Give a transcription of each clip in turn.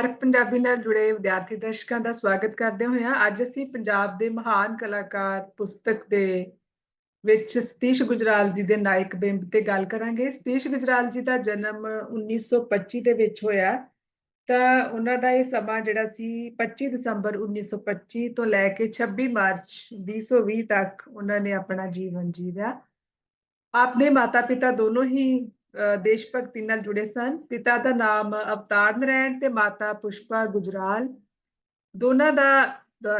ਅਰਕ ਪੰਜਾਬੀ ਨਾਲ ਜੁੜੇ ਵਿਦਿਆਰਥੀ ਦਰਸ਼ਕਾਂ ਦਾ ਸਵਾਗਤ ਕਰਦੇ ਹੋਏ ਹਾਂ। ਅੱਜ ਅਸੀਂ ਪੰਜਾਬ ਦੇ ਮਹਾਨ ਕਲਾਕਾਰ, ਪੁਸਤਕ ਦੇ ਵਿੱਚ ਸਤੀਸ਼ ਗੁਜਰਾਲ ਜੀ ਦੇ ਨਾਇਕ ਬਿੰਬ ਤੇ ਗੱਲ ਕਰਾਂਗੇ। ਸਤੀਸ਼ ਗੁਜਰਾਲ ਜੀ ਦਾ ਜਨਮ 1925 ਦੇ ਵਿੱਚ ਹੋਇਆ। ਤਾਂ ਉਹਨਾਂ ਦਾ ਇਹ ਸਮਾਂ ਜਿਹੜਾ ਸੀ 25 ਦਸੰਬਰ 1925 ਤੋਂ ਲੈ ਕੇ 26 ਮਾਰਚ 2020 ਤੱਕ ਉਹਨਾਂ ਨੇ ਆਪਣਾ ਜੀਵਨ ਜੀਵਿਆ। ਆਪਣੇ ਮਾਤਾ-ਪਿਤਾ ਦੋਨੋਂ ਹੀ ਦੇਸ਼ ਭਗਤੀ ਨਾਲ ਜੁੜੇ ਸਨ। ਪਿਤਾ ਦਾ ਨਾਮ ਅਵਤਾਰ ਨਰੈਣ ਤੇ ਮਾਤਾ ਪੁਸ਼ਪਾ ਗੁਜਰਾਲ। ਦੋਨਾਂ ਦਾ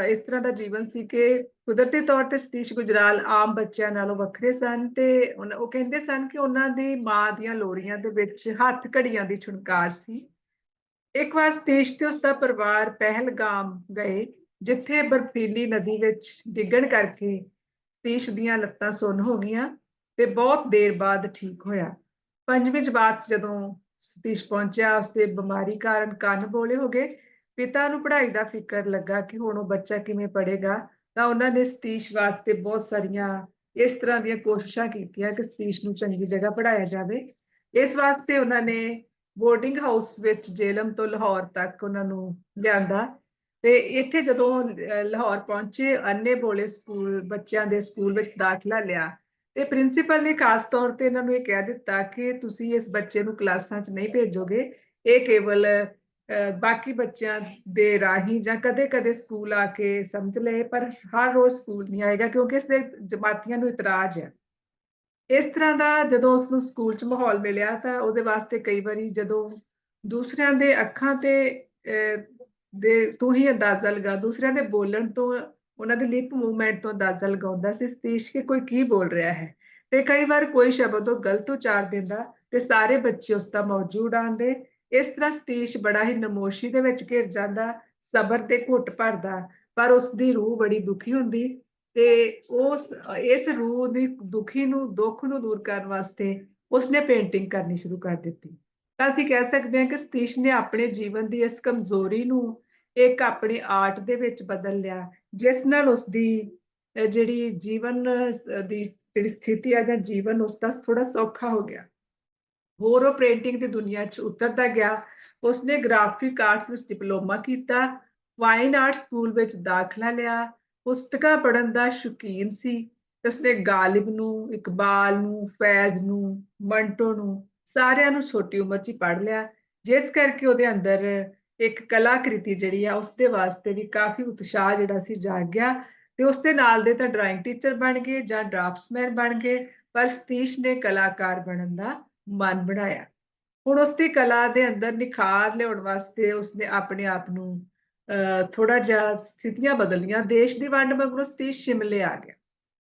ਇਸ ਤਰ੍ਹਾਂ ਦਾ ਜੀਵਨ ਸੀ ਕਿ ਕੁਦਰਤੀ ਤੌਰ ਤੇ ਸਤੀਸ਼ ਗੁਜਰਾਲ ਆਮ ਬੱਚਿਆਂ ਨਾਲੋਂ ਵੱਖਰੇ ਸਨ ਤੇ ਉਹ ਕਹਿੰਦੇ ਸਨ ਕਿ ਉਹਨਾਂ ਦੀ ਮਾਂ ਦੀਆਂ ਲੋਰੀਆਂ ਦੇ ਵਿੱਚ ਹੱਥ ਘੜੀਆਂ ਦੀ ਛੁਣਕਾਰ ਸੀ। ਇੱਕ ਵਾਰ ਸਤੀਸ਼ ਤੇ ਉਸਦਾ ਪਰਿਵਾਰ ਪਹਿਲਗਾਮ ਗਏ, ਜਿੱਥੇ ਬਰਫੀਲੀ ਨਦੀ ਵਿੱਚ ਡਿੱਗਣ ਕਰਕੇ ਸਤੀਸ਼ ਦੀਆਂ ਲੱਤਾਂ ਸੁੰਨ ਹੋ ਗਈਆਂ ਤੇ ਬਹੁਤ ਦੇਰ ਬਾਅਦ ਠੀਕ ਹੋਇਆ। ਪੰਜਵੀਂ ਜਮਾਤ 'ਚ ਜਦੋਂ ਸਤੀਸ਼ ਪਹੁੰਚਿਆ, ਉਸਦੇ ਬਿਮਾਰੀ ਕਾਰਨ ਕੰਨ ਬੋਲੇ ਹੋ ਗਏ। ਪਿਤਾ ਨੂੰ ਪੜ੍ਹਾਈ ਦਾ ਫਿਕਰ ਲੱਗਾ ਕਿ ਹੁਣ ਉਹ ਬੱਚਾ ਕਿਵੇਂ ਪੜ੍ਹੇਗਾ। ਤਾਂ ਉਹਨਾਂ ਨੇ ਸਤੀਸ਼ ਵਾਸਤੇ ਬਹੁਤ ਸਾਰੀਆਂ ਇਸ ਤਰ੍ਹਾਂ ਦੀਆਂ ਕੋਸ਼ਿਸ਼ਾਂ ਕੀਤੀਆਂ ਕਿ ਸਤੀਸ਼ ਨੂੰ ਚੰਗੀ ਜਗ੍ਹਾ ਪੜ੍ਹਾਇਆ ਜਾਵੇ। ਇਸ ਵਾਸਤੇ ਉਹਨਾਂ ਨੇ ਬੋਰਡਿੰਗ ਹਾਊਸ ਵਿੱਚ ਜੇਲਮ ਤੋਂ ਲਾਹੌਰ ਤੱਕ ਉਹਨਾਂ ਨੂੰ ਲਿਆਂਦਾ। ਤੇ ਇੱਥੇ ਜਦੋਂ ਲਾਹੌਰ ਪਹੁੰਚੇ ਅੰਨੇ ਬੋਲੇ ਸਕੂਲ, ਬੱਚਿਆਂ ਦੇ ਸਕੂਲ ਵਿੱਚ ਦਾਖਲਾ ਲਿਆ। ਤੇ ਪ੍ਰਿੰਸੀਪਲ ਨੇ ਖਾਸ ਤੌਰ ਤੇ ਇਹਨਾਂ ਨੂੰ ਇਹ ਕਹਿ ਦਿੱਤਾ ਕਿ ਤੁਸੀਂ ਇਸ ਬੱਚੇ ਨੂੰ ਕਲਾਸਾਂ 'ਚ ਨਹੀਂ ਭੇਜੋਗੇ। ਇਹ ਕੇਵਲ ਬਾਕੀ ਬੱਚਿਆਂ ਦੇ ਰਾਹੀਂ ਜਾਂ ਕਦੇ-ਕਦੇ ਸਕੂਲ ਆ ਕੇ ਸਮਝ ਲਏ ਪਰ ਹਰ ਰੋਜ਼ ਸਕੂਲ ਨਹੀਂ ਆਏਗਾ ਕਿਉਂਕਿ ਇਸ ਦੇ ਜਮਾਤੀਆਂ ਨੂੰ ਇਤਰਾਜ਼ ਹੈ। ਇਸ ਤਰ੍ਹਾਂ ਦਾ ਜਦੋਂ ਉਸ ਨੂੰ ਸਕੂਲ 'ਚ ਮਾਹੌਲ ਮਿਲਿਆ ਤਾਂ ਉਹਦੇ ਵਾਸਤੇ ਕਈ ਵਾਰੀ ਜਦੋਂ ਦੂਸਰਿਆਂ ਦੇ ਅੱਖਾਂ ਤੇ ਅਹ, ਦੇ ਤੋਂ ਹੀ ਅੰਦਾਜ਼ਾ ਲਗਾ ਦੂਸਰਿਆਂ ਦੇ ਬੋਲਣ ਤੋਂ ਉਹਨਾਂ ਦੇ ਲਿਪ ਮੂਵਮੈਂਟ ਤੋਂ ਅੰਦਾਜ਼ਾ ਲਗਾਉਂਦਾ ਸੀ ਸਤੀਸ਼ ਕਿ ਕੋਈ ਕੀ ਬੋਲ ਰਿਹਾ ਹੈ ਤੇ ਕਈ ਵਾਰ ਕੋਈ ਸ਼ਬਦ ਉਹ ਗਲਤ ਉਚਾਰ ਦਿੰਦਾ ਤੇ ਸਾਰੇ ਬੱਚੇ ਉਸ ਦਾ ਮੌਜੂਦ ਆਂਦੇ ਇਸ ਤਰ੍ਹਾਂ ਸਤੀਸ਼ ਬੜਾ ਹੀ ਨਮੋਸ਼ੀ ਦੇ ਵਿੱਚ ਘਿਰ ਜਾਂਦਾ, ਸਬਰ ਤੇ ਘੁੱਟ ਭਰਦਾ, ਪਰ ਉਸ ਦੀ ਰੂਹ ਬੜੀ ਦੁਖੀ ਹੁੰਦੀ ਤੇ ਉਸ, ਇਸ ਰੂਹ ਦੀ ਦੁਖੀ ਨੂੰ, ਦੁੱਖ ਨੂੰ ਦੂਰ ਕਰਨ ਵਾਸਤੇ ਉਸਨੇ ਪੇਂਟਿੰਗ ਕਰਨੀ ਸ਼ੁਰੂ ਕਰ ਦਿੱਤੀ। ਤਾਂ ਅਸੀਂ ਕਹਿ ਸਕਦੇ ਹਾਂ ਕਿ ਸਤੀਸ਼ ਨੇ ਆਪਣੇ ਜੀਵਨ ਦੀ ਇਸ ਕਮਜ਼ੋਰੀ ਨੂੰ ਇੱਕ ਆਪਣੀ ਆਰਟ ਦੇ ਵਿੱਚ ਬਦਲ ਲਿਆ। ਜਿਸ ਨਾਲ ਉਸ ਦੀ ਜਿਹੜੀ ਜੀਵਨ ਦੀ ਜਿਹੜੀ ਸਥਿਤੀ ਆ ਜਾਂ ਜੀਵਨ ਉਸ ਦਾ ਥੋੜਾ ਸੌਖਾ ਹੋ ਗਿਆ। ਹੋਰ ਉਹ ਪੇਂਟਿੰਗ ਦੀ ਦੁਨੀਆ 'ਚ ਉਤਰਦਾ ਗਿਆ। ਉਸਨੇ ਗ੍ਰਾਫਿਕ ਆਰਟਸ ਵਿੱਚ ਡਿਪਲੋਮਾ ਕੀਤਾ ਫਾਈਨ ਆਰਟ ਸਕੂਲ ਵਿੱਚ ਦਾਖਲਾ ਲਿਆ। ਪੁਸਤਕਾਂ ਪੜ੍ਹਨ ਦਾ ਸ਼ੌਕੀਨ ਸੀ। ਉਸਨੇ ਗਾਲਿਬ ਨੂੰ, ਇਕਬਾਲ ਨੂੰ, ਫੈਜ਼ ਨੂੰ, ਮੰਟੋ ਨੂੰ ਸਾਰਿਆਂ ਨੂੰ ਛੋਟੀ ਉਮਰ 'ਚ ਹੀ ਪੜ੍ਹ ਲਿਆ। ਜਿਸ ਕਰਕੇ ਉਹਦੇ ਅੰਦਰ ਇੱਕ ਕਲਾਕ੍ਰਿਤੀ ਜਿਹੜੀ ਆ ਉਸਦੇ ਵਾਸਤੇ ਵੀ ਕਾਫੀ ਉਤਸ਼ਾਹ ਜਿਹੜਾ ਸੀ ਜਾਗ ਗਿਆ ਤੇ ਉਸਦੇ ਨਾਲ ਦੇ ਤਾਂ ਡਰਾਇੰਗ ਟੀਚਰ ਬਣ ਗਏ ਜਾਂ ਡਰਾਫਟਸਮੈਨ ਬਣ ਗਏ, ਪਰ ਸਤੀਸ਼ ਨੇ ਕਲਾਕਾਰ ਬਣਨ ਦਾ ਮਨ ਬਣਾਇਆ। ਹੁਣ ਉਸਦੀ ਕਲਾ ਦੇ ਅੰਦਰ ਨਿਖਾਰ ਲਿਆਉਣ ਵਾਸਤੇ ਉਸਨੇ ਆਪਣੇ ਆਪ ਨੂੰ ਥੋੜਾ ਜਿਹਾ ਸਥਿਤੀਆਂ ਬਦਲੀਆਂ। ਦੇਸ਼ ਦੀ ਵੰਡ ਮਗਰੋਂ ਸਤੀਸ਼ ਸ਼ਿਮਲੇ ਆ ਗਿਆ।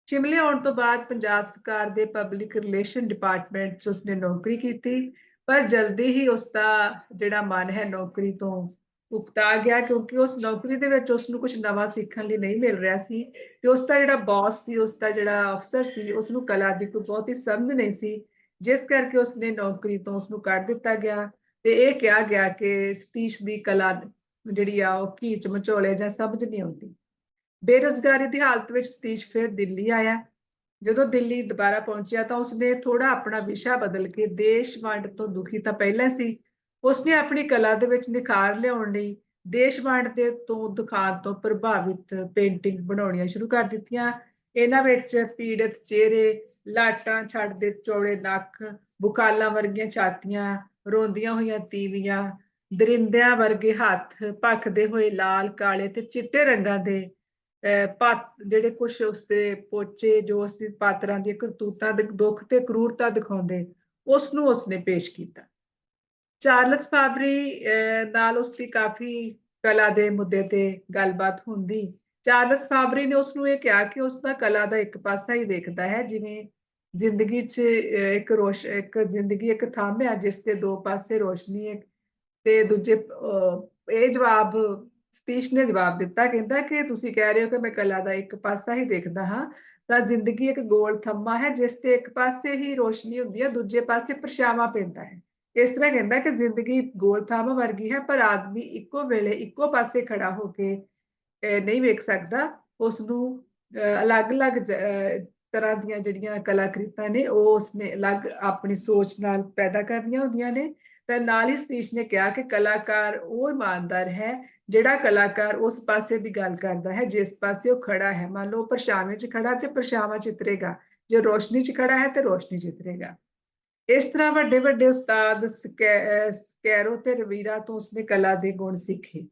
ਸ਼ਿਮਲੇ ਆਉਣ ਤੋਂ ਬਾਅਦ ਪੰਜਾਬ ਸਰਕਾਰ ਦੇ ਪਬਲਿਕ ਰਿਲੇਸ਼ਨ ਡਿਪਾਰਟਮੈਂਟ 'ਚ ਉਸਨੇ ਨੌਕਰੀ ਕੀਤੀ। ਪਰ ਜਲਦੀ ਹੀ ਉਸਦਾ ਜਿਹੜਾ ਮਨ ਹੈ ਨੌਕਰੀ ਤੋਂ ਉਕਤਾ ਗਿਆ, ਕਿਉਂਕਿ ਉਸ ਨੌਕਰੀ ਦੇ ਵਿੱਚ ਉਸ ਨੂੰ ਕੁਝ ਨਵਾਂ ਸਿੱਖਣ ਲਈ ਨਹੀਂ ਮਿਲ ਰਿਹਾ ਸੀ ਤੇ ਉਸ ਦਾ ਜਿਹੜਾ ਬੌਸ ਸੀ ਉਸ ਦਾ ਜਿਹੜਾ ਅਫਸਰ ਸੀ ਉਸ ਨੂੰ ਕਲਾ ਦੀ ਕੋਈ ਬਹੁਤੀ ਸਮਝ ਨਹੀਂ ਸੀ, ਜਿਸ ਕਰਕੇ ਉਸ ਨੇ ਨੌਕਰੀ ਤੋਂ ਉਸ ਨੂੰ ਕੱਢ ਦਿੱਤਾ ਗਿਆ ਤੇ ਇਹ ਕਿਹਾ ਗਿਆ ਕਿ ਸਤੀਸ਼ ਦੀ ਕਲਾ ਜਿਹੜੀ ਆ ਉਹ ਕੀਚ ਮਚੋਲੇ ਜਾਂ ਸਮਝ ਨਹੀਂ ਆਉਂਦੀ। ਬੇਰੁਜ਼ਗਾਰੀ ਦੀ ਹਾਲਤ ਵਿੱਚ ਸਤੀਸ਼ ਫਿਰ ਦਿੱਲੀ ਆਇਆ। ਜਦੋਂ ਦਿੱਲੀ ਦੁਬਾਰਾ ਪਹੁੰਚਿਆ ਤਾਂ ਉਸਨੇ ਥੋੜਾ ਆਪਣਾ ਵਿਸ਼ਾ ਬਦਲ ਕੇ ਦੇਸ਼ ਵੰਡ ਤੋਂ ਦੁਖੀ ਤਾਂ ਪਹਿਲਾਂ ਸੀ। ਉਸਨੇ ਆਪਣੀ ਕਲਾ ਦੇ ਵਿੱਚ ਨਿਖਾਰ ਲਿਆਉਣ ਲਈ ਦੇਸ਼ ਵੰਡ ਦੇ ਤੋਂ ਦੁਖਾਨ ਤੋਂ ਪ੍ਰਭਾਵਿਤ ਪੇਂਟਿੰਗ ਬਣਾਉਣੀਆਂ ਸ਼ੁਰੂ ਕਰ ਦਿੱਤੀਆਂ। ਇਹਨਾਂ ਵਿੱਚ ਪੀੜਤ ਚਿਹਰੇ, ਲਾਟਾਂ ਛੱਡਦੇ ਚੌੜੇ ਨੱਕ ਬੁਕਾਲਾਂ ਵਰਗੀਆਂ ਛਾਤੀਆਂ, ਰੋਂਦੀਆਂ ਹੋਈਆਂ ਤੀਵੀਆਂ, ਦਰਿੰਦਿਆਂ ਵਰਗੇ ਹੱਥ ਭਖਦੇ ਹੋਏ ਲਾਲ, ਕਾਲੇ ਤੇ ਚਿੱਟੇ ਰੰਗਾਂ ਦੇ ਅਹ ਜਿਹੜੇ ਕੁਝ ਉਸਦੇ ਪੋਚੇ, ਜੋ ਉਸਦੀ ਪਾਤਰਾਂ ਦੀਆਂ ਕਰਤੂਤਾਂ ਦੇ ਦੁੱਖ ਤੇ ਕਰੂਰਤਾ ਦਿਖਾਉਂਦੇ ਉਸ ਨੂੰ ਉਸਨੇ ਪੇਸ਼ ਕੀਤਾ। ਚਾਰਲਸ ਫਾਬਰੀ ਨਾਲ ਉਸਦੀ ਕਾਫੀ ਕਲਾ ਦੇ ਮੁੱਦੇ ਤੇ ਗੱਲਬਾਤ ਹੁੰਦੀ। ਚਾਰਲਸ ਫਾਬਰੀ ਨੇ ਉਸ ਨੂੰ ਇਹ ਕਿਹਾ ਕਿ ਉਸ ਦਾ ਕਲਾ ਦਾ ਇੱਕ ਪਾਸਾ ਹੀ ਦੇਖਦਾ ਹੈ, ਜਿਵੇਂ ਜ਼ਿੰਦਗੀ 'ਚ, ਅਹ, ਇੱਕ ਰੋਸ਼, ਇੱਕ ਜ਼ਿੰਦਗੀ ਇੱਕ ਥੰਮ ਹੈ, ਜਿਸ ਦੇ ਦੋ ਪਾਸੇ ਰੋਸ਼ਨੀ ਹੈ ਤੇ ਦੂਜੇ, ਅਹ, ਇਹ ਜਵਾਬ ਸਤੀਸ਼ ਨੇ ਜਵਾਬ ਦਿੱਤਾ, ਕਹਿੰਦਾ ਕਿ ਤੁਸੀਂ ਕਹਿ ਰਹੇ ਹੋ ਕਿ ਮੈਂ ਕਲਾ ਦਾ ਇੱਕ ਪਾਸਾ ਹੀ ਦੇਖਦਾ ਹਾਂ, ਤਾਂ ਜ਼ਿੰਦਗੀ ਇੱਕ ਗੋਲ ਥੰਮਾ ਹੈ, ਜਿਸ ਤੇ ਇੱਕ ਪਾਸੇ ਹੀ ਰੋਸ਼ਨੀ ਹੁੰਦੀ ਹੈ, ਦੂਜੇ ਪਾਸੇ ਪਰਛਾਵਾਂ ਪੈਂਦਾ ਹੈ। ਇਸ ਤਰ੍ਹਾਂ ਕਹਿੰਦਾ ਕਿ ਜ਼ਿੰਦਗੀ ਗੋਲ ਥੰਮ ਵਰਗੀ ਹੈ, ਪਰ ਆਦਮੀ ਇੱਕੋ ਵੇਲੇ ਇੱਕੋ ਪਾਸੇ ਖੜਾ ਹੋ ਕੇ ਨਹੀਂ ਵੇਖ ਸਕਦਾ। ਉਸ ਨੂੰ ਅਹ, ਅਲੱਗ-ਅਲੱਗ ਅਹ, ਤਰ੍ਹਾਂ ਦੀਆਂ ਜਿਹੜੀਆਂ ਕਲਾਕ੍ਰਿਤਾਂ ਨੇ, ਉਹ ਉਸਨੇ ਅਲੱਗ ਆਪਣੀ ਸੋਚ ਨਾਲ ਪੈਦਾ ਕਰਨੀਆਂ ਹੁੰਦੀਆਂ ਨੇ। ਤਾਂ ਨਾਲ ਹੀ ਸਤੀਸ਼ ਨੇ ਕਿਹਾ ਕਿ ਕਲਾਕਾਰ ਉਹ ਇਮਾਨਦਾਰ ਹੈ ਜਿਹੜਾ ਕਲਾਕਾਰ ਉਸ ਪਾਸੇ ਦੀ ਗੱਲ ਕਰਦਾ ਹੈ, ਜਿਸ ਪਾਸੇ ਉਹ ਖੜਾ ਹੈ, ਮੰਨ ਲਓ ਪਰਛਾਵੇਂ 'ਚ ਖੜਾ ਤੇ ਪਰਛਾਵਾਂ ਚਿੱਤਰੇਗਾ, ਜੇ ਰੋਸ਼ਨੀ 'ਚ ਖੜਾ ਹੈ ਤੇ ਰੋਸ਼ਨੀ ਚਿੱਤਰੇਗਾ। ਇਸ ਤਰ੍ਹਾਂ ਵੱਡੇ ਵੱਡੇ ਉਸਤਾਦ ਸਕੈਰੋ ਤੇ ਰਵੀਰਾ ਤੋਂ ਉਸਨੇ ਕਲਾ ਦੇ ਗੁਣ ਸਿੱਖੇ।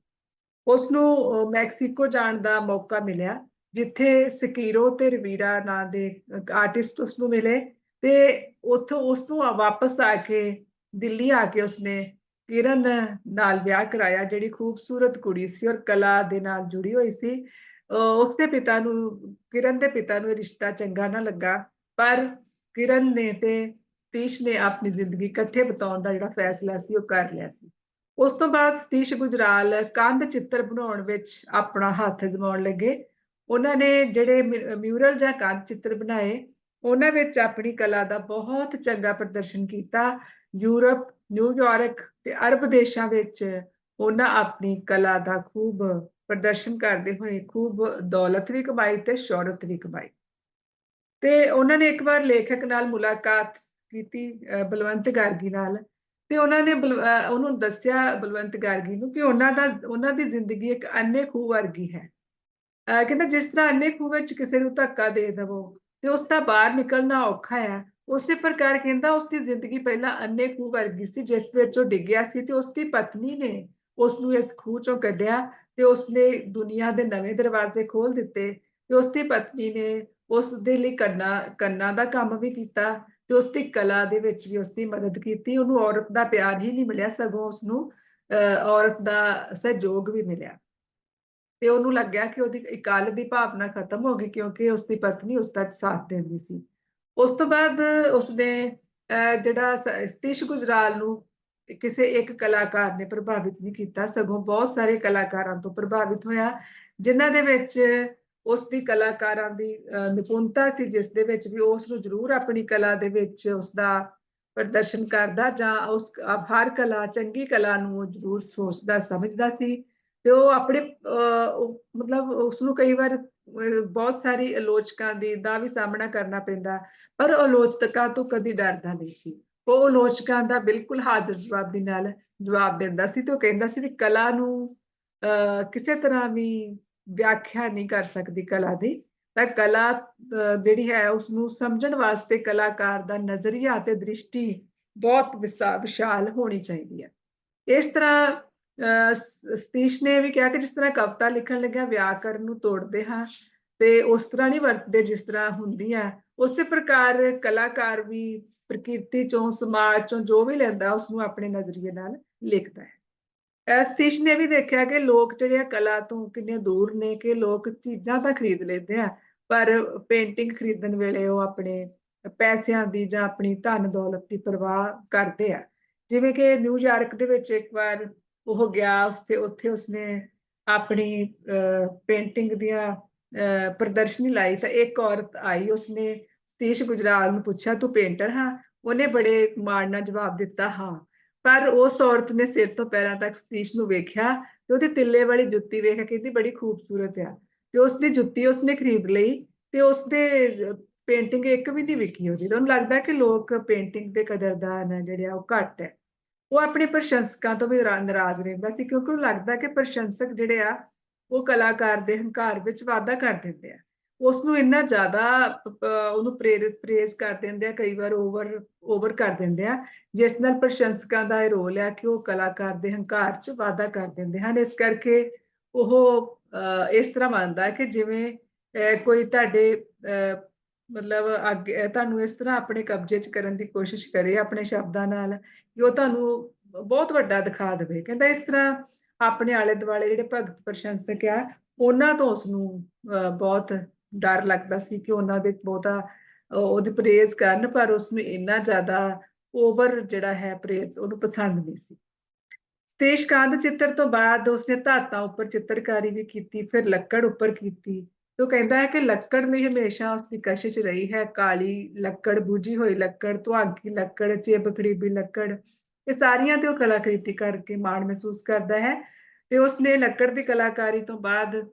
ਉਸ ਨੂੰ ਮੈਕਸੀਕੋ ਜਾਣ ਦਾ ਮੌਕਾ ਮਿਲਿਆ, ਜਿੱਥੇ ਸਕੀਰੋ ਤੇ ਰਵੀਰਾ ਨਾਂ ਦੇ ਆਰਟਿਸਟ ਉਸ ਨੂੰ ਮਿਲੇ ਤੇ ਉੱਥੋਂ ਉਸ ਨੂੰ ਵਾਪਸ ਆ ਕੇ ਦਿੱਲੀ ਆ ਕੇ ਉਸਨੇ ਕਿਰਨ ਨਾਲ ਵਿਆਹ ਕਰਾਇਆ, ਜਿਹੜੀ ਖੂਬਸੂਰਤ ਕੁੜੀ ਸੀ ਔਰ ਕਲਾ ਦੇ ਨਾਲ ਜੁੜੀ ਹੋਈ ਸੀ ਉਸਦੇ ਪਿਤਾ ਨੂੰ, ਕਿਰਨ ਦੇ ਪਿਤਾ ਨੂੰ ਇਹ ਰਿਸ਼ਤਾ ਚੰਗਾ ਨਾ ਲੱਗਾ, ਪਰ ਕਿਰਨ ਨੇ ਤੇ ਸਤੀਸ਼ ਨੇ ਆਪਣੀ ਜ਼ਿੰਦਗੀ ਇਕੱਠੇ ਬਿਤਾਉਣ ਦਾ ਜਿਹੜਾ ਫੈਸਲਾ ਸੀ, ਉਹ ਕਰ ਲਿਆ ਸੀ। ਉਸ ਤੋਂ ਬਾਅਦ ਸਤੀਸ਼ ਗੁਜਰਾਲ ਕੰਧ ਚਿੱਤਰ ਬਣਾਉਣ ਵਿੱਚ ਆਪਣਾ ਹੱਥ ਜਮਾਉਣ ਲੱਗੇ। ਉਹਨਾਂ ਨੇ ਜਿਹੜੇ ਮਿਊਰਲ ਜਾਂ ਕੰਧ ਚਿੱਤਰ ਬਣਾਏ, ਉਹਨਾਂ ਵਿੱਚ ਆਪਣੀ ਕਲਾ ਦਾ ਬਹੁਤ ਚੰਗਾ ਪ੍ਰਦਰਸ਼ਨ ਕੀਤਾ। ਯੂਰਪ ਨਿਊਯਾਰਕ ਤੇ ਅਰਬ ਦੇਸ਼ਾਂ ਵਿੱਚ ਉਹਨਾਂ ਆਪਣੀ ਕਲਾ ਦਾ ਖੂਬ ਪ੍ਰਦਰਸ਼ਨ ਕਰਦੇ ਹੋਏ ਖੂਬ ਦੌਲਤ ਵੀ ਕਮਾਈ ਤੇ ਸ਼ੌਹਰਤ ਵੀ ਕਮਾਈ। ਤੇ ਉਹਨਾਂ ਨੇ ਇੱਕ ਵਾਰ ਲੇਖਕ ਨਾਲ ਮੁਲਾਕਾਤ ਕੀਤੀ ਬਲਵੰਤ ਗਾਰਗੀ ਨਾਲ ਤੇ ਉਹਨਾਂ ਨੇ ਉਹਨੂੰ ਦੱਸਿਆ ਬਲਵੰਤ ਗਾਰਗੀ ਨੂੰ ਕਿ ਉਹਨਾਂ ਦਾ, ਉਹਨਾਂ ਦੀ ਜ਼ਿੰਦਗੀ ਇੱਕ ਅੰਨੇ ਖੂਹ ਵਰਗੀ ਹੈ। ਕਹਿੰਦਾ ਜਿਸ ਤਰ੍ਹਾਂ ਅੰਨੇ ਖੂਹ ਵਿੱਚ ਕਿਸੇ ਨੂੰ ਧੱਕਾ ਦੇ ਦਵੋ ਤੇ ਉਸ ਦਾ ਬਾਹਰ ਨਿਕਲਣਾ ਔਖਾ ਹੈ ਉਸੇ ਪ੍ਰਕਾਰ ਕਹਿੰਦਾ ਉਸ ਦੀ ਜ਼ਿੰਦਗੀ ਪਹਿਲਾਂ ਅੰਨੇ ਖੂਹ ਵਰਗੀ ਸੀ, ਜਿਸ ਵਿੱਚ ਉਹ ਡਿੱਗਿਆ ਸੀ ਤੇ ਉਸ ਦੀ ਪਤਨੀ ਨੇ ਉਸ ਨੂੰ ਇਸ ਖੂਹ ਚੋਂ ਕੱਢਿਆ ਤੇ ਉਸ ਨੇ ਦੁਨੀਆ ਦੇ ਨਵੇਂ ਦਰਵਾਜ਼ੇ ਖੋਲ ਦਿੱਤੇ ਤੇ ਉਸ ਦੀ ਪਤਨੀ ਨੇ ਉਸ ਦੇ ਲਈ ਕੰਨਾਂ ਕੰਨਾਂ ਦਾ ਕੰਮ ਵੀ ਕੀਤਾ ਤੇ ਉਸ ਦੀ ਕਲਾ ਦੇ ਵਿੱਚ ਵੀ ਉਸ ਦੀ ਮਦਦ ਕੀਤੀ, ਉਹਨੂੰ ਔਰਤ ਦਾ ਪਿਆਰ ਹੀ ਨਹੀਂ ਮਿਲਿਆ ਸਗੋਂ ਉਸ ਨੂੰ ਔਰਤ ਦਾ ਸਹਿਯੋਗ ਵੀ ਮਿਲਿਆ। ਤੇ ਉਹਨੂੰ ਲੱਗਿਆ ਕਿ ਉਹਦੀ ਇਕਾਲ ਦੀ ਭਾਵਨਾ ਖਤਮ ਹੋ ਗਈ ਕਿਉਂਕਿ ਉਸ ਦੀ ਪਤਨੀ ਉਸ ਦਾ ਸਾਥ ਦਿੰਦੀ ਸੀ। ਉਸ ਤੋਂ ਬਾਅਦ ਉਸਨੇ ਜਿਹੜਾ ਸਤੀਸ਼ ਗੁਜਰਾਲ ਨੂੰ ਕਿਸੇ ਇੱਕ ਕਲਾਕਾਰ ਨੇ ਪ੍ਰਭਾਵਿਤ ਨਹੀਂ ਕੀਤਾ, ਸਗੋਂ ਬਹੁਤ ਸਾਰੇ ਕਲਾਕਾਰਾਂ ਤੋਂ ਪ੍ਰਭਾਵਿਤ ਹੋਇਆ, ਜਿਨ੍ਹਾਂ ਦੇ ਵਿੱਚ ਉਸ ਦੀ ਕਲਾਕਾਰਾਂ ਦੀ ਨਿਪੁੰਨਤਾ ਸੀ, ਜਿਸ ਦੇ ਵਿੱਚ ਵੀ ਉਸ ਨੂੰ ਜ਼ਰੂਰ ਆਪਣੀ ਕਲਾ ਦੇ ਵਿੱਚ ਉਸ ਦਾ ਪ੍ਰਦਰਸ਼ਨ ਕਰਦਾ ਜਾਂ ਉਸ ਹਰ ਕਲਾ, ਚੰਗੀ ਕਲਾ ਨੂੰ ਉਹ ਜ਼ਰੂਰ ਸੋਚਦਾ, ਸਮਝਦਾ ਸੀ ਤੇ ਉਹ ਆਪਣੇ ਮਤਲਬ ਉਸ ਨੂੰ ਕਈ ਵਾਰ ਬਹੁਤ ਸਾਰੀ ਆਲੋਚਕਾਂ ਦੀ ਦਾ ਵੀ ਸਾਹਮਣਾ ਕਰਨਾ ਪੈਂਦਾ। ਪਰ ਆਲੋਚਕਾਂ ਤੋਂ ਕਦੀ ਡਰਦਾ ਨਹੀਂ ਸੀ। ਉਹ ਆਲੋਚਕਾਂ ਦਾ ਬਿਲਕੁਲ ਹਾਜ਼ਰ ਜਵਾਬੀ ਨਾਲ ਜਵਾਬ ਦਿੰਦਾ ਸੀ ਤੇ ਉਹ ਕਹਿੰਦਾ ਸੀ ਕਿ ਕਲਾ ਨੂੰ ਕਿਸੇ ਤਰ੍ਹਾਂ ਵੀ ਵਿਆਖਿਆ ਨਹੀਂ ਕਰ ਸਕਦੀ ਕਲਾ ਦੀ। ਤਾਂ ਕਲਾ ਜਿਹੜੀ ਹੈ ਉਸ ਨੂੰ ਸਮਝਣ ਵਾਸਤੇ ਕਲਾਕਾਰ ਦਾ ਨਜ਼ਰੀਆ ਤੇ ਦ੍ਰਿਸ਼ਟੀ ਬਹੁਤ ਵਿਸ਼ਾਲ ਹੋਣੀ ਚਾਹੀਦੀ ਹੈ। ਇਸ ਤਰ੍ਹਾਂ ਸਤੀਸ਼ ਨੇ ਵੀ ਕਿਹਾ ਕਿ ਜਿਸ ਤਰ੍ਹਾਂ ਕਵਿਤਾ ਲਿਖਣ ਲੱਗਿਆ ਵਿਆਕਰਨ ਨੂੰ ਤੋੜਦੇ ਹਾਂ ਤੇ ਉਸ ਤਰ੍ਹਾਂ ਨਹੀਂ ਵਰਤਦੇ ਜਿਸ ਤਰ੍ਹਾਂ ਹੁੰਦੀ ਹੈ। ਉਸੇ ਪ੍ਰਕਾਰ ਕਲਾਕਾਰ ਵੀ ਪ੍ਰਕਿਰਤੀ ਚੋਂ, ਸਮਾਜ ਚੋਂ ਜੋ ਵੀ ਲੈਂਦਾ ਉਸ ਨੂੰ ਆਪਣੇ ਨਜ਼ਰੀਏ ਨਾਲ ਲਿਖਦਾ ਹੈ। ਸਤੀਸ਼ ਨੇ ਵੀ ਦੇਖਿਆ ਕਿ ਲੋਕ ਜਿਹੜੇ ਆ ਕਲਾ ਤੋਂ ਕਿੰਨੇ ਦੂਰ ਨੇ ਕਿ ਲੋਕ ਚੀਜ਼ਾਂ ਤਾਂ ਖਰੀਦ ਲੈਂਦੇ ਆ, ਪਰ ਪੇਂਟਿੰਗ ਖਰੀਦਣ ਵੇਲੇ ਉਹ ਆਪਣੇ ਪੈਸਿਆਂ ਦੀ ਜਾਂ ਆਪਣੀ ਧਨ ਦੌਲਤ ਦੀ ਪਰਵਾਹ ਕਰਦੇ ਆ। ਜਿਵੇਂ ਕਿ ਨਿਊਯਾਰਕ ਦੇ ਵਿੱਚ ਇੱਕ ਵਾਰ ਉਹ ਗਿਆ, ਉਸਤੇ, ਉੱਥੇ ਉਸਨੇ ਆਪਣੀ ਪੇਂਟਿੰਗ ਦੀਆਂ ਪ੍ਰਦਰਸ਼ਨੀ ਲਾਈ। ਤਾਂ ਇੱਕ ਔਰਤ ਆਈ, ਉਸਨੇ ਸਤੀਸ਼ ਗੁਜਰਾਲ ਨੂੰ ਪੁੱਛਿਆ, ਤੂੰ ਪੇਂਟਰ ਹਾਂ? ਉਹਨੇ ਬੜੇ ਮਾਣ ਨਾਲ ਜਵਾਬ ਦਿੱਤਾ, ਹਾਂ। ਪਰ ਉਸ ਔਰਤ ਨੇ ਸਿਰ ਤੋਂ ਪੈਰਾਂ ਤੱਕ ਸਤੀਸ਼ ਨੂੰ ਵੇਖਿਆ ਤੇ ਉਹਦੀ ਤਿੱਲੇ ਵਾਲੀ ਜੁੱਤੀ ਵੇਖ ਕੇ ਕਹਿੰਦੀ, ਬੜੀ ਖੂਬਸੂਰਤ ਆ। ਤੇ ਉਸ ਦੀ ਜੁੱਤੀ ਉਸਨੇ ਖਰੀਦ ਲਈ ਤੇ ਉਸ ਦੇ ਪੇਂਟਿੰਗ ਇੱਕ ਵੀ ਨਹੀਂ ਵਿਕੀ ਉਹਦੀ। ਉਹਨੂੰ ਲੱਗਦਾ ਕਿ ਲੋਕ ਪੇਂਟਿੰਗ ਦੇ ਕਦਰਦਾਨ ਆ ਜਿਹੜੇ ਆ, ਉਹ ਘੱਟ ਹੈ। ਉਹ ਆਪਣੇ ਪ੍ਰਸ਼ੰਸਕਾਂ ਤੋਂ ਵੀ ਨਾਰਾਜ਼ ਰਹਿੰਦਾ ਸੀ ਕਿਉਂਕਿ ਉਹ ਲੱਗਦਾ ਕਿ ਪ੍ਰਸ਼ੰਸਕ ਜਿਹੜੇ ਆ, ਉਹ ਕਲਾਕਾਰ ਦੇ ਹੰਕਾਰ ਵਿੱਚ ਵਾਧਾ ਕਰ ਦਿੰਦੇ ਆ। ਉਸ ਨੂੰ ਇੰਨਾ ਜ਼ਿਆਦਾ ਉਹਨੂੰ ਪ੍ਰੇਰਿਤ, ਪ੍ਰੇਜ਼ ਕਰ ਦਿੰਦੇ ਆ, ਕਈ ਵਾਰ ਓਵਰ ਓਵਰ ਕਰ ਦਿੰਦੇ ਆ, ਜਿਸ ਨਾਲ ਪ੍ਰਸ਼ੰਸਕਾਂ ਦਾ ਇਹ ਰੋਲ ਹੈ ਕਿ ਉਹ ਕਲਾਕਾਰ ਦੇ ਹੰਕਾਰ 'ਚ ਵਾਧਾ ਕਰ ਦਿੰਦੇ ਹਨ। ਇਸ ਕਰਕੇ ਉਹ ਇਸ ਤਰ੍ਹਾਂ ਮੰਨਦਾ ਕਿ ਜਿਵੇਂ ਕੋਈ ਤੁਹਾਡੇ ਮਤਲਬ ਅੱਗੇ, ਤੁਹਾਨੂੰ ਇਸ ਤਰ੍ਹਾਂ ਆਪਣੇ ਕਬਜ਼ੇ 'ਚ ਕਰਨ ਦੀ ਕੋਸ਼ਿਸ਼ ਕਰੇ ਆਪਣੇ ਸ਼ਬਦਾਂ ਨਾਲ ਕਿ ਉਹ ਤੁਹਾਨੂੰ ਬਹੁਤ ਵੱਡਾ ਦਿਖਾ ਦੇਵੇ। ਕਹਿੰਦਾ ਇਸ ਤਰ੍ਹਾਂ ਆਪਣੇ ਆਲੇ ਦੁਆਲੇ ਜਿਹੜੇ ਭਗਤ ਪ੍ਰਸ਼ੰਸਕ ਆ ਉਹਨਾਂ ਤੋਂ ਉਸ ਨੂੰ ਬਹੁਤ ਡਰ ਲੱਗਦਾ ਸੀ ਕਿ ਉਹਨਾਂ ਦੇ ਬਹੁਤਾ ਉਹਦੀ ਪ੍ਰੇਜ਼ ਕਰਨ, ਪਰ ਉਸ ਨੂੰ ਇੰਨਾ ਜ਼ਿਆਦਾ ਓਵਰ ਜਿਹੜਾ ਹੈ ਪ੍ਰੇਜ਼ ਉਹਨੂੰ ਪਸੰਦ ਨਹੀਂ ਸੀ। ਸਤੇਸ਼ ਕਾਂਦ ਚਿੱਤਰ ਤੋਂ ਬਾਅਦ ਉਸਨੇ ਧਾਤਾਂ ਉੱਪਰ ਚਿੱਤਰਕਾਰੀ ਵੀ ਕੀਤੀ, ਫਿਰ ਲੱਕੜ ਉੱਪਰ ਕੀਤੀ। ਤੋ ਕਹਿੰਦਾ ਹੈ ਕਿ ਲੱਕੜ ਵੀ ਹਮੇਸ਼ਾ ਉਸ ਦੀ ਕਸ਼ਿਸ਼ ਰਹੀ ਹੈ ਕਾਲੀ ਲੱਕੜ ਬੂਝੀ ਹੋਈ ਲੱਕੜ ਤੁਹਾਂਕੀ ਲੱਕੜ ਚੇਬਕੜੀ ਲੱਕੜ ਇਹ ਸਾਰੀਆਂ ਤੇ ਉਹ ਕਲਾਕ੍ਰਿਤੀ ਕਰਕੇ ਮਾਣ ਮਹਿਸੂਸ ਕਰਦਾ ਹੈ ਤੇ ਉਸਨੇ ਲੱਕੜ ਦੀ ਕਲਾਕਾਰੀ ਤੋਂ ਬਾਅਦ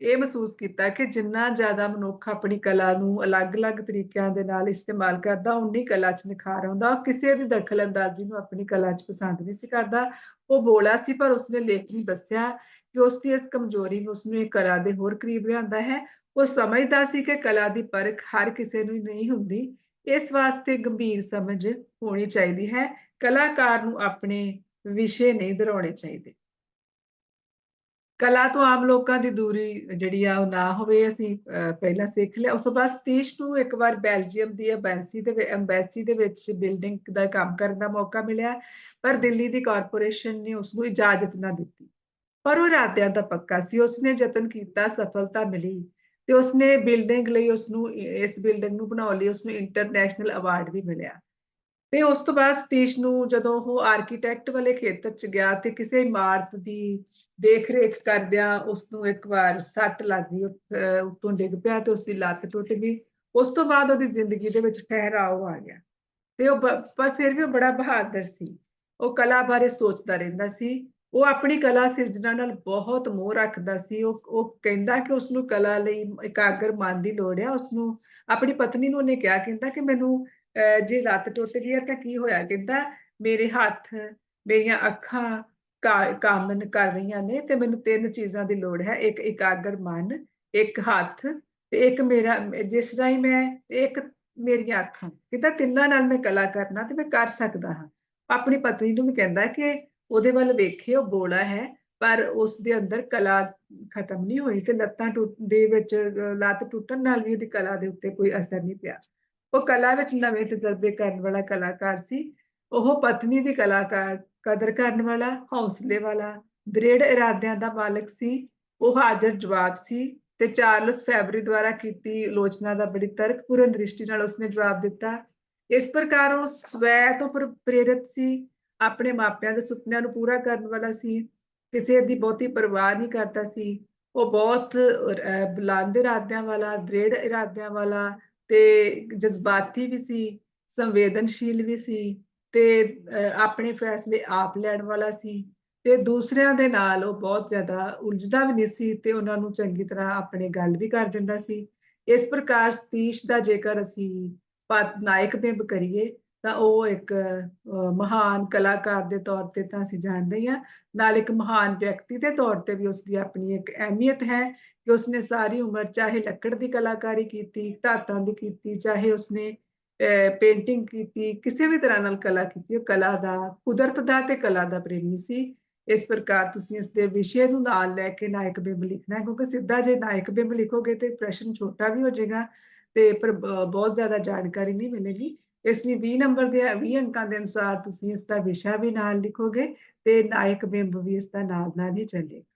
ਇਹ ਮਹਿਸੂਸ ਕੀਤਾ ਕਿ ਜਿੰਨਾ ਜ਼ਿਆਦਾ ਮਨੁੱਖ ਆਪਣੀ ਕਲਾ ਨੂੰ ਅਲੱਗ-ਅਲੱਗ ਤਰੀਕਿਆਂ ਦੇ ਨਾਲ ਇਸਤੇਮਾਲ ਕਰਦਾ, ਉਨੀ ਕਲਾ 'ਚ ਨਿਖਾਰ ਆਉਂਦਾ। ਉਹ ਕਿਸੇ ਦੀ ਦਖਲ-ਅੰਦਾਜ਼ੀ ਨੂੰ ਆਪਣੀ ਕਲਾ 'ਚ ਪਸੰਦ ਨਹੀਂ ਸੀ ਕਰਦਾ। ਉਹ ਬੋਲਾ ਸੀ ਪਰ ਉਸਨੇ ਲੇਖ ਨੂੰ ਦੱਸਿਆ ਕਿ ਉਸਦੀ ਇਸ ਕਮਜ਼ੋਰੀ ਨੂੰ ਉਸਨੂੰ ਇਹ ਕਲਾ ਦੇ ਹੋਰ ਕਰੀਬ ਲਿਆਂਦਾ ਹੈ। ਉਹ ਸਮਝਦਾ ਸੀ ਕਿ ਕਲਾ ਦੀ ਪਰਖ ਹਰ ਕਿਸੇ ਨੂੰ ਨਹੀਂ ਹੁੰਦੀ। ਇਸ ਵਾਸਤੇ ਗੰਭੀਰ ਸਮਝ ਹੋਣੀ ਚਾਹੀਦੀ ਹੈ। ਕਲਾਕਾਰ ਨੂੰ ਆਪਣੇ ਵਿਸ਼ੇ ਨਹੀਂ ਦੁਹਰਾਉਣੇ ਚਾਹੀਦੇ। ਕਲਾ ਤੋਂ ਆਮ ਲੋਕਾਂ ਦੀ ਦੂਰੀ ਜਿਹੜੀ ਆ ਉਹ ਨਾ ਹੋਵੇ ਅਸੀਂ ਅ, ਪਹਿਲਾਂ ਸਿੱਖ ਲਿਆ ਉਸ ਤੋਂ ਬਾਅਦ ਸਤੀਸ਼ ਨੂੰ ਇੱਕ ਵਾਰ ਬੈਲਜੀਅਮ ਦੀ ਐਮਬੈਸੀ ਦੇ ਵਿ- ਐਮਬੈਸੀ ਦੇ ਵਿੱਚ ਬਿਲਡਿੰਗ ਦਾ ਕੰਮ ਕਰਨ ਦਾ ਮੌਕਾ ਮਿਲਿਆ ਪਰ ਦਿੱਲੀ ਦੀ ਕਾਰਪੋਰੇਸ਼ਨ ਨੇ ਉਸ ਨੂੰ ਇਜਾਜ਼ਤ ਨਾ ਦਿੱਤੀ ਪਰ ਉਹ ਇਰਾਦਿਆਂ ਦਾ ਪੱਕਾ ਸੀ, ਉਸਨੇ ਯਤਨ ਕੀਤਾ, ਸਫਲਤਾ ਮਿਲੀ ਤੇ ਉਸਨੇ ਬਿਲਡਿੰਗ ਲਈ ਉਸ ਨੂੰ ਇਸ ਬਿਲਡਿੰਗ ਨੂੰ ਬਣਾਉਣ ਲਈ ਉਸ ਨੂੰ ਇੰਟਰਨੈਸ਼ਨਲ ਅਵਾਰਡ ਵੀ ਮਿਲਿਆ। ਤੇ ਉਸ ਤੋਂ ਬਾਅਦ ਸਤੀਸ਼ ਨੂੰ ਜਦੋਂ ਉਹ ਆਰਕੀਟੈਕਟ ਵਾਲੇ ਖੇਤਰ 'ਚ ਗਿਆ ਤੇ ਕਿਸੇ ਇਮਾਰਤ ਦੀ ਦੇਖ-ਰੇਖ ਕਰਦਿਆਂ ਉਸ ਨੂੰ ਇੱਕ ਵਾਰ ਸੱਟ ਲੱਗ ਗਈ ਉੱਤੋਂ ਡਿੱਗ ਪਿਆ ਤੇ ਉਸ ਦੀ ਲੱਤ ਟੁੱਟ ਗਈ। ਉਸ ਤੋਂ ਬਾਅਦ ਉਹਦੀ ਜ਼ਿੰਦਗੀ ਦੇ ਵਿੱਚ ਠਹਿਰਾਓ ਆ ਗਿਆ ਤੇ ਉਹ ਬ- ਪਰ ਫਿਰ ਵੀ ਉਹ ਬੜਾ ਬਹਾਦਰ ਸੀ। ਉਹ ਕਲਾ ਬਾਰੇ ਸੋਚਦਾ ਰਹਿੰਦਾ ਸੀ ਉਹ ਆਪਣੀ ਕਲਾ ਸਿਰਜਣਾ ਨਾਲ ਬਹੁਤ ਮੋਹ ਰੱਖਦਾ ਸੀ। ਉਹ ਉਹ ਕਹਿੰਦਾ ਕਿ ਉਸ ਨੂੰ ਕਲਾ ਲਈ ਇਕਾਗਰ ਮਨ ਦੀ ਲੋੜ ਹੈ ਉਸ ਨੂੰ ਆਪਣੀ ਪਤਨੀ ਨੂੰ ਉਹਨੇ ਕਿਹਾ, ਕਹਿੰਦਾ ਕਿ ਮੈਨੂੰ ਜੇ ਲੱਤ ਟੁੱਟ ਗਈ ਹੈ ਤਾਂ ਕੀ ਹੋਇਆ? ਕਹਿੰਦਾ, ਮੇਰੇ ਹੱਥ, ਮੇਰੀਆਂ ਅੱਖਾਂ ਕਾਮਨ ਕਰ ਰਹੀਆਂ ਨੇ ਤੇ ਮੈਨੂੰ ਤਿੰਨ ਚੀਜ਼ਾਂ ਦੀ ਲੋੜ ਹੈ। ਇੱਕ ਇਕਾਗਰ ਮਨ, ਇੱਕ ਹੱਥ ਤੇ ਇੱਕ ਮੇਰਾ, ਜਿਸ ਰਾਹੀਂ ਮੈਂ, ਇੱਕ ਮੇਰੀਆਂ ਅੱਖਾਂ। ਕਹਿੰਦਾ, ਤਿੰਨਾਂ ਨਾਲ ਮੈਂ ਕਲਾ ਕਰਨਾ ਤੇ ਮੈਂ ਕਰ ਸਕਦਾ ਹਾਂ। ਆਪਣੀ ਪਤਨੀ ਨੂੰ ਵੀ ਕਹਿੰਦਾ ਕਿ ਉਹਦੇ ਵੱਲ ਵੇਖੇ ਉਹ ਬੋਲਾ ਹੈ, ਪਰ ਉਸ ਦੇ ਅੰਦਰ ਕਲਾ ਖਤਮ ਨਹੀਂ ਹੋਈ ਤੇ ਲੱਤਾਂ ਟੁੱਟ, ਦੇ ਵਿੱਚ ਲੱਤ ਟੁੱਟਣ ਨਾਲ ਵੀ ਉਹਦੀ ਕਲਾ ਦੇ ਉੱਤੇ ਕੋਈ ਅਸਰ ਨਹੀਂ ਪਿਆ। ਉਹ ਕਲਾ ਵਿੱਚ ਨਵੇਂ ਤਜਰਬੇ ਕਰਨ ਵਾਲਾ ਕਲਾਕਾਰ ਸੀ। ਉਹ ਪਤਨੀ ਦੀ ਕਲਾ ਕਦਰ ਕਰਨ ਵਾਲਾ, ਹੌਸਲੇ ਵਾਲਾ ਦ੍ਰਿੜ ਇਰਾਦਿਆਂ ਦਾ ਮਾਲਕ ਸੀ। ਉਹ ਹਾਜ਼ਰ ਜਵਾਬ ਸੀ ਤੇ ਚਾਰਲਸ ਫੈਬਰੀ ਦੁਆਰਾ ਕੀਤੀ ਆਲੋਚਨਾ ਦਾ ਬੜੀ ਤਰਕਪੂਰਨ ਦ੍ਰਿਸ਼ਟੀ ਨਾਲ ਉਸਨੇ ਜਵਾਬ ਦਿੱਤਾ। ਇਸ ਪ੍ਰਕਾਰ ਉਹ ਸਵੈ ਤੋਂ ਪ੍ਰੇਰਿਤ ਸੀ। ਆਪਣੇ ਮਾਪਿਆਂ ਦੇ ਸੁਪਨਿਆਂ ਨੂੰ ਪੂਰਾ ਕਰਨ ਵਾਲਾ ਸੀ, ਕਿਸੇ ਦੀ ਬਹੁਤੀ ਪਰਵਾਹ ਨਹੀਂ ਕਰਦਾ ਸੀ। ਉਹ ਬਹੁਤ ਬੁਲੰਦ ਇਰਾਦਿਆਂ ਵਾਲਾ ਦ੍ਰਿੜ ਇਰਾਦਿਆਂ ਵਾਲਾ ਤੇ ਜਜ਼ਬਾਤੀ ਵੀ ਸੀ, ਸੰਵੇਦਨਸ਼ੀਲ ਵੀ ਸੀ ਤੇ ਆਪਣੇ ਫੈਸਲੇ ਆਪ ਲੈਣ ਵਾਲਾ ਸੀ ਤੇ ਦੂਸਰਿਆਂ ਦੇ ਨਾਲ ਉਹ ਬਹੁਤ ਜ਼ਿਆਦਾ ਉਲਝਦਾ ਵੀ ਨਹੀਂ ਸੀ ਤੇ ਉਹਨਾਂ ਨੂੰ ਚੰਗੀ ਤਰ੍ਹਾਂ ਆਪਣੇ ਗੱਲ ਵੀ ਕਰ ਦਿੰਦਾ ਸੀ। ਇਸ ਪ੍ਰਕਾਰ ਸਤੀਸ਼ ਦਾ ਜੇਕਰ ਅਸੀਂ ਨਾਇਕ ਬਿੰਬ ਕਰੀਏ ਤਾਂ ਉਹ ਇੱਕ ਮਹਾਨ ਕਲਾਕਾਰ ਦੇ ਤੌਰ ਤੇ ਤਾਂ ਅਸੀਂ ਜਾਣਦੇ ਹੀ ਹਾਂ। ਨਾਲ ਇੱਕ ਮਹਾਨ ਵਿਅਕਤੀ ਦੇ ਤੌਰ ਤੇ ਵੀ ਉਸਦੀ ਆਪਣੀ ਇੱਕ ਅਹਿਮੀਅਤ ਹੈ ਕਿ ਉਸਨੇ ਸਾਰੀ ਉਮਰ ਚਾਹੇ ਲੱਕੜ ਦੀ ਕਲਾਕਾਰੀ ਕੀਤੀ, ਧਾਤਾਂ ਦੀ ਕੀਤੀ, ਚਾਹੇ ਉਸਨੇ ਪੇਂਟਿੰਗ ਕੀਤੀ, ਕਿਸੇ ਵੀ ਤਰ੍ਹਾਂ ਨਾਲ ਕਲਾ ਕੀਤੀ, ਉਹ ਕਲਾ ਦਾ, ਕੁਦਰਤ ਦਾ ਤੇ ਕਲਾ ਦਾ ਪ੍ਰੇਮੀ ਸੀ। ਇਸ ਪ੍ਰਕਾਰ ਤੁਸੀਂ ਇਸ ਦੇ ਵਿਸ਼ੇ ਨੂੰ ਨਾਲ ਲੈ ਕੇ ਨਾਇਕ ਬਿੰਬ ਲਿਖਣਾ ਹੈ, ਕਿਉਂਕਿ ਸਿੱਧਾ ਜੇ ਨਾਇਕ ਬਿੰਬ ਲਿਖੋਗੇ ਤੇ ਪ੍ਰਸ਼ਨ ਛੋਟਾ ਵੀ ਹੋ ਜਾਏਗਾ ਤੇ ਪਰ ਬਹੁਤ ਜ਼ਿਆਦਾ ਜਾਣਕਾਰੀ ਨਹੀਂ ਮਿਲੇਗੀ। ਇਸ ਲਈ 20 ਨੰਬਰ ਦੇ 20 ਅੰਕਾਂ ਦੇ ਅਨੁਸਾਰ ਤੁਸੀਂ ਇਸ ਦਾ ਵਿਸ਼ਾ ਵੀ ਨਾਲ ਲਿਖੋਗੇ ਤੇ ਨਾਇਕ ਬਿੰਬ ਵੀ ਇਸ ਦਾ ਨਾਲ ਨਾਲ ਹੀ ਚੱਲੇਗਾ।